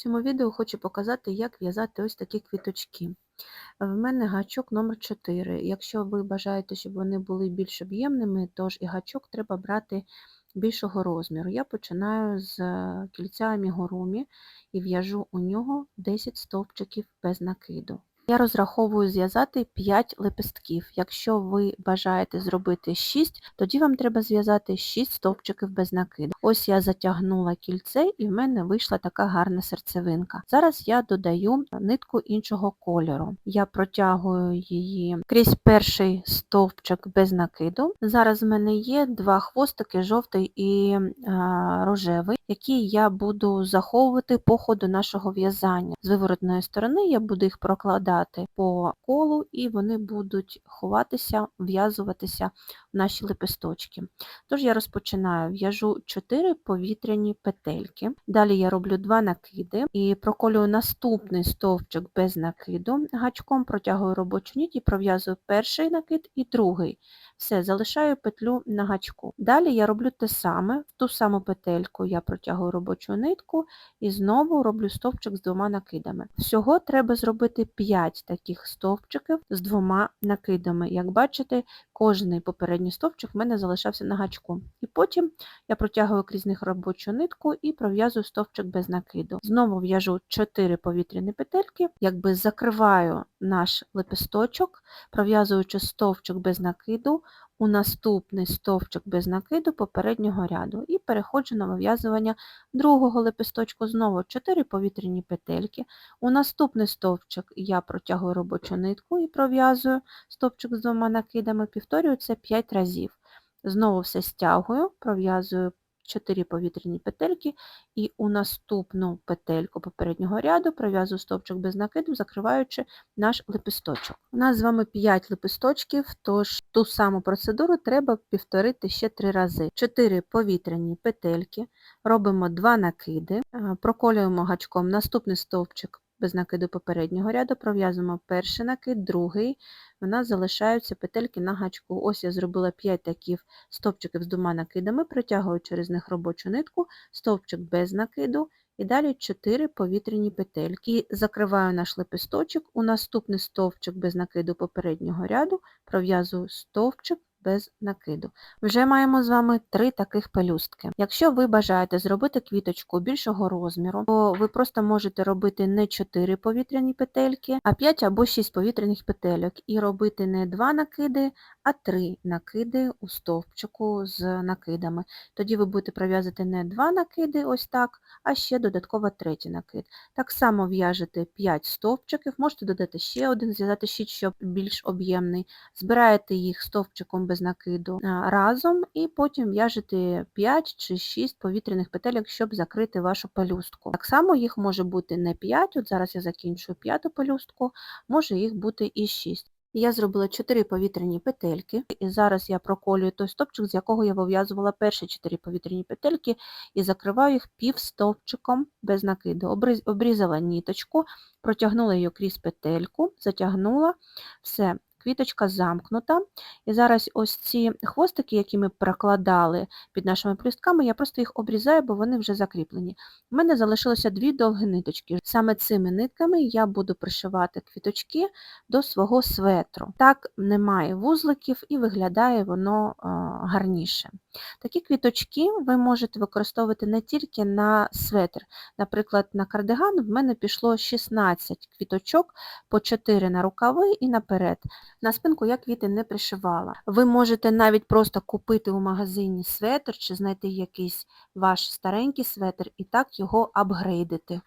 цьому відео хочу показати, як в'язати ось такі квіточки. В мене гачок номер 4. Якщо ви бажаєте, щоб вони були більш об'ємними, тож і гачок треба брати більшого розміру. Я починаю з кільця амігурумі і в'яжу у нього 10 стовпчиків без накиду. Я розраховую зв'язати 5 лепестків. Якщо ви бажаєте зробити 6, тоді вам треба зв'язати 6 стовпчиків без накиду. Ось я затягнула кільце і в мене вийшла така гарна серцевинка. Зараз я додаю нитку іншого кольору. Я протягую її крізь перший стовпчик без накиду. Зараз в мене є два хвостики, жовтий і а, рожевий, які я буду заховувати по ходу нашого в'язання. З виворотної сторони я буду їх прокладати по колу, і вони будуть ховатися, в'язуватися в наші лепесточки. Тож я розпочинаю, в'яжу 4 повітряні петельки. Далі я роблю 2 накиди і проколюю наступний стовпчик без накиду, гачком протягую робочу ніть і пров'язую перший накид і другий. Все, залишаю петлю на гачку. Далі я роблю те саме, в ту саму петельку я протягую робочу нитку і знову роблю стовпчик з двома накидами. Всього треба зробити 5 таких стовпчиків з двома накидами. Як бачите, кожний попередній стовпчик в мене залишався на гачку. І потім я протягую крізь них робочу нитку і пров'язую стовпчик без накиду. Знову в'яжу 4 повітряні петельки, якби закриваю наш лепесточок, пров'язуючи стовпчик без накиду у наступний стовпчик без накиду попереднього ряду і переходжу на вив'язування другого лепесточку, знову 4 повітряні петельки. У наступний стовпчик я протягую робочу нитку і пров'язую стовпчик з двома накидами, повторюю це 5 разів. Знову все стягую, пров'язую 4 повітряні петельки і у наступну петельку попереднього ряду пров'язую стовпчик без накиду, закриваючи наш лепесточок. У нас з вами 5 лепесточків, тож ту саму процедуру треба повторити ще 3 рази. 4 повітряні петельки, робимо 2 накиди, проколюємо гачком наступний стовпчик без накиду попереднього ряду, пров'язуємо перший накид, другий, у нас залишаються петельки на гачку. Ось я зробила 5 таких стовпчиків з двома накидами, протягую через них робочу нитку, стовпчик без накиду, і далі 4 повітряні петельки. Закриваю наш лепесточок, у наступний стовпчик без накиду попереднього ряду, пров'язую стовпчик без накиду. Вже маємо з вами три таких пелюстки. Якщо ви бажаєте зробити квіточку більшого розміру, то ви просто можете робити не 4 повітряні петельки, а 5 або 6 повітряних петельок і робити не 2 накиди, а 3 накиди у стовпчику з накидами. Тоді ви будете пров'язати не 2 накиди, ось так, а ще додатково третій накид. Так само в'яжете 5 стовпчиків, можете додати ще один, зв'язати ще, щоб більш об'ємний. Збираєте їх стовпчиком без накиду разом, і потім в'яжете 5 чи 6 повітряних петель, щоб закрити вашу пелюстку. Так само їх може бути не 5, от зараз я закінчую п'яту пелюстку, може їх бути і 6. Я зробила 4 повітряні петельки, і зараз я проколюю той стовпчик, з якого я вив'язувала перші 4 повітряні петельки, і закриваю їх півстовпчиком без накиду. Обрізала ніточку, протягнула її крізь петельку, затягнула, все, квіточка замкнута. І зараз ось ці хвостики, які ми прокладали під нашими плюстками, я просто їх обрізаю, бо вони вже закріплені. У мене залишилося дві довгі ниточки. Саме цими нитками я буду пришивати квіточки до свого светру. Так немає вузликів і виглядає воно гарніше. Такі квіточки ви можете використовувати не тільки на светр. Наприклад, на кардиган в мене пішло 16 квіточок, по 4 на рукави і наперед. На спинку я квіти не пришивала. Ви можете навіть просто купити у магазині светр чи знайти якийсь ваш старенький светр і так його апгрейдити.